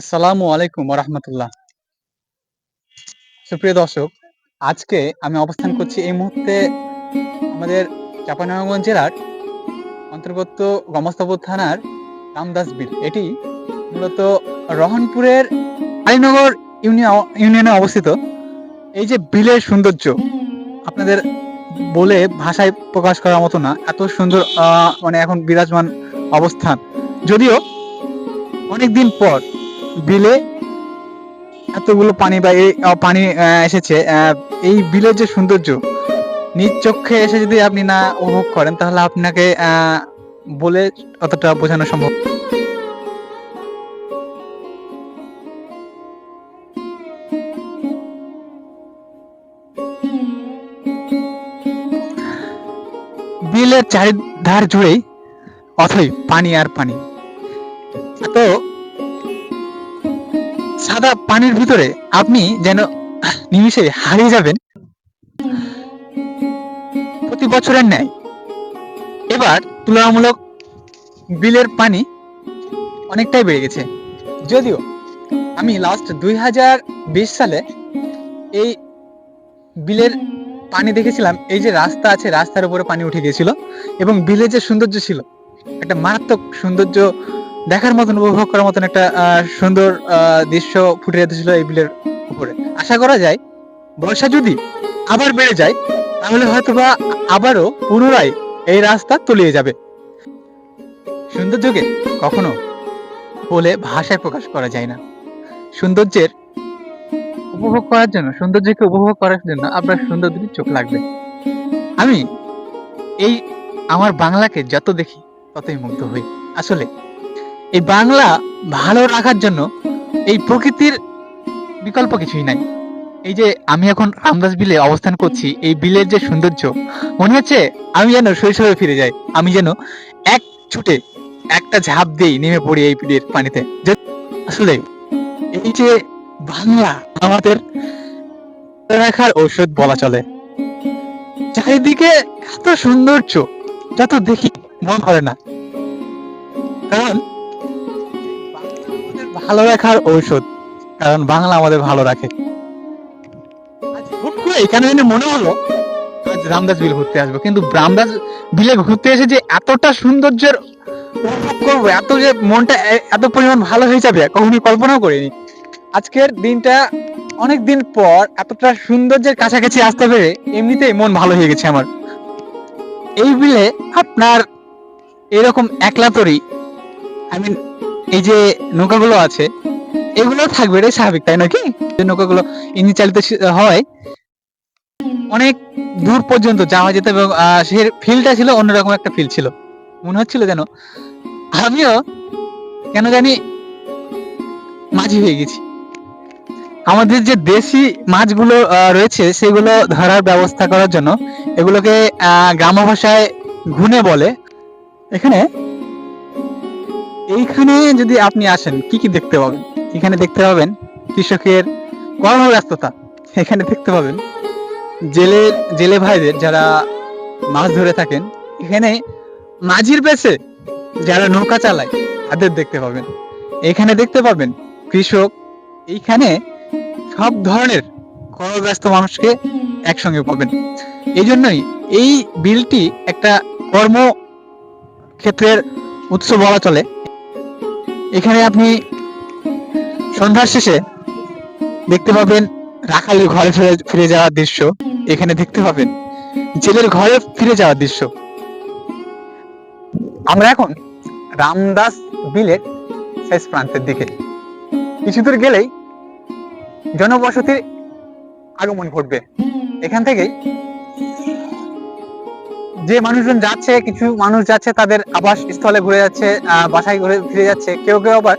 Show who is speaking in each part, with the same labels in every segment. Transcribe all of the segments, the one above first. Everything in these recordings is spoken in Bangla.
Speaker 1: আসসালামু আলাইকুম রহমতুল্লাহ। সুপ্রিয় দর্শক, আজকে আমি অবস্থান করছি এই মুহূর্তে আমাদের চাঁপানগঞ্জ জেলার অন্তর্গত গমস্তাপুর থানার রামদাস বিল। এটি মূলত রহনপুরের আলীনগর ইউনিয়ন, ইউনিয়নে অবস্থিত। এই যে বিলের সৌন্দর্য, আপনাদের বলে ভাষায় প্রকাশ করার মতো না, এত সুন্দর মানে এখন বিরাজমান অবস্থান। যদিও অনেকদিন পর বিলে এতগুলো পানি বা এই পানি এসেছে এই বিলের যে সৌন্দর্য, নিজ চোখে এসে যদি আপনি না উপভোগ করেন, তাহলে আপনাকে বলে অতটা বোঝানো সম্ভব বিলের চারিধার জুড়েই অথই পানি আর পানি। এত সাদা পানির ভিতরে আপনি যেন নিমিষে হারিয়ে যাবেন। প্রতি বছরের ন্যায়। এবার তুলনামূলক বিলের পানি অনেকটাই বেড়ে গেছে। যদিও আমি লাস্ট দুই হাজার বিশ সালে এই বিলের পানি দেখেছিলাম। এই যে রাস্তা আছে, রাস্তার উপরে পানি উঠে গিয়েছিল এবং বিলের যে সৌন্দর্য ছিল, একটা মারাত্মক সৌন্দর্য দেখার মতন, উপভোগ করার মতন একটা সুন্দর দৃশ্য ফুটে যেতেছিল এই বিলের উপরে। আশা করা যায়, বর্ষা যদি আবার বেড়ে যায়, তাহলে হয়তোবা আবারও পুনরায় এই রাস্তা তলিয়ে যাবে। সৌন্দর্যকে কখনো বলে ভাষায় প্রকাশ করা যায় না। সৌন্দর্যের উপভোগ করার জন্য, সৌন্দর্যকে উপভোগ করার জন্য আপনার সুন্দর দুটি চোখ লাগবে। আমি এই, আমার বাংলাকে যত দেখি, ততই মুগ্ধ হই। আসলে এই বাংলা ভালো রাখার জন্য এই প্রকৃতির বিকল্প কিছুই নাই। এই যে আমি এখন রামদাস বিলে অবস্থান করছি, এই বিলের যে সৌন্দর্য, মনে হচ্ছে আমি যেন শৈশবে ফিরে যাই। আমি যেন এক ছুটে একটা ঝাঁপ দিই নেমে পড়ি এই বিলের পানিতে। আসলে এই যে বাংলা আমাদের রাখার ঔষধ বলা চলে। চারিদিকে এত সৌন্দর্য, যত দেখি মন করে না। কারণ ভালো রাখার ঔষধ, কারণ বাংলা আমাদের ভালো রাখে। করে এখানে এনে মনে হলো আজ রামদাস বিল ঘুরতে আসব, কিন্তু রামদাস বিলে ঘুরতে এসে যে এতটা সৌন্দর্যের উপভোগ করব, এত যে মনটা এত পরিমাণ ভালো হয়ে যাবে, কখনই কল্পনাও করিনি। আজকের দিনটা অনেক দিন পর এতটা সৌন্দর্যের কাছাকাছি আসতে পেরে এমনিতেই মন ভালো হয়ে গেছে আমার। এই বিলে আপনার এরকম একলা তরি আই মিন এই যে নৌকাগুলো আছে এগুলো থাকবে এটাই স্বাভাবিক তাই নাকি? যে নৌকাগুলো ইঞ্জিন চালিত হয় অনেক দূর পর্যন্ত যাওয়া যেত এবং সে ফিলটা ছিল অন্যরকম একটা ফিল ছিল। মনে হচ্ছিল যেন আমিও কেন জানি মাঝি হয়ে গেছি। আমাদের যে দেশি মাছগুলো রয়েছে সেগুলো ধরার ব্যবস্থা করার জন্য এগুলোকে আহ, গ্রাম্য ভাষায় ঘুনে বলে। এখানে এইখানে যদি আপনি আসেন, কি কি দেখতে পাবেন? এখানে দেখতে পাবেন কৃষকের কর্মব্যস্ততা। এখানে দেখতে পাবেন জেলে জেলে ভাইদের যারা মাছ ধরে থাকেন, এখানে মাঝির পেছে যারা নৌকা চালায়, তাদের দেখতে পাবেন। এখানে দেখতে পাবেন কৃষক, এইখানে সব ধরনের কর্মব্যস্ত মানুষকে একসঙ্গে পাবেন। এই জন্যই এই বিলটি একটা কর্ম ক্ষেত্রের উৎস বলা চলে। এখানে আপনি সন্ধ্যার শেষে দেখতে পাবেন রাখালের ঘরে ফিরে ফিরে যাওয়ার দৃশ্য। এখানে দেখতে পাবেন জেলের ঘরে ফিরে যাওয়ার দৃশ্য। আমরা এখন রামদাস বিলের শেষ প্রান্তের দিকে। কিছু দূর গেলেই জনবসতির আগমন ঘটবে। এখান থেকেই যে মানুষজন যাচ্ছে, কিছু মানুষ যাচ্ছে, তাদের আবাস স্থলে ঘুরে যাচ্ছে বাসায় ঘুরে ফিরে যাচ্ছে, কেউ কেউ আবার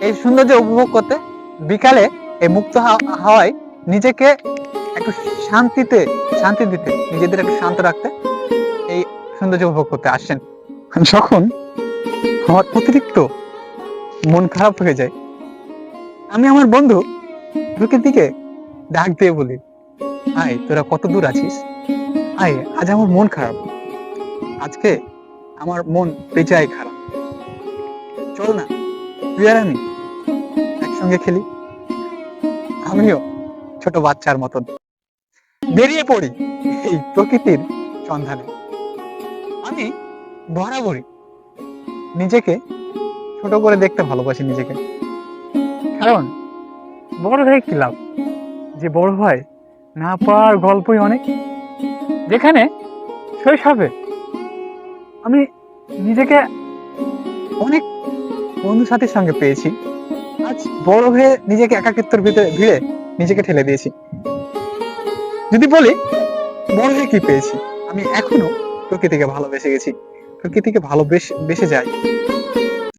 Speaker 1: এই সৌন্দর্য উপভোগ করতে বিকালে এই মুক্ত হাওয়া- হাওয়ায় নিজেকে একটু শান্তিতে, শান্তি দিতে, নিজেদের একটু শান্ত রাখতে এই সৌন্দর্য উপভোগ করতে আসছেন। যখন আমার অতিরিক্ত মন খারাপ হয়ে যায়, আমি আমার বন্ধু প্রকৃতিকে ডাক দিয়ে বলি, আয়, তোরা কত দূর আছিস? আয়, আজ আমার মন খারাপ। আজকে আমার মন বেজায় খারাপ। চল না, তুই আর আমি সঙ্গে খেলি। আমিও ছোট বাচ্চার মতন বেরিয়ে পড়ি এই প্রকৃতির সন্ধানে। আমি বরাবরই নিজেকে ছোট করে দেখতে ভালোবাসি নিজেকে। কারণ বড় হয়ে কি লাভ? যে বড় হয় না পাওয়ার গল্পই অনেক। যেখানে শৈশবে আমি নিজেকে অনেক বন্ধু সাথীর সঙ্গে পেয়েছি। আজ বড় হয়ে নিজেকে একাকিত্বর ভিতরে ভিড়ে নিজেকে ঠেলে দিয়েছি। যদি বলি, বড় হয়ে কি পেয়েছি? আমি এখনও প্রকৃতিকে ভালোবেসে গেছি। প্রকৃতিকে ভালোবেসে বেসে যাই।